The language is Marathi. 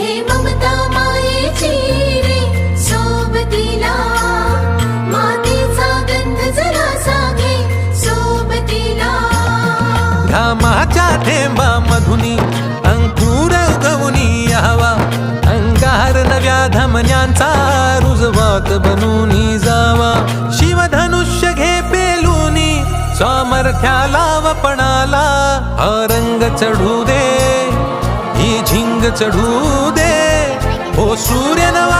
हे ममता मायेची रे सोबतीला. मातीचा गंध सोबतीला. घामाच्या थेंबा मधुनी अंकुर गवनी यावा अंगार नव्या धमन्यांचा रुजवात बनून जावा. शिवधनुष्य घे पेलूनी सामर्थ्याला वपणाला हा रंग चढू दे. ही चढू दे. हो सूर्य नवा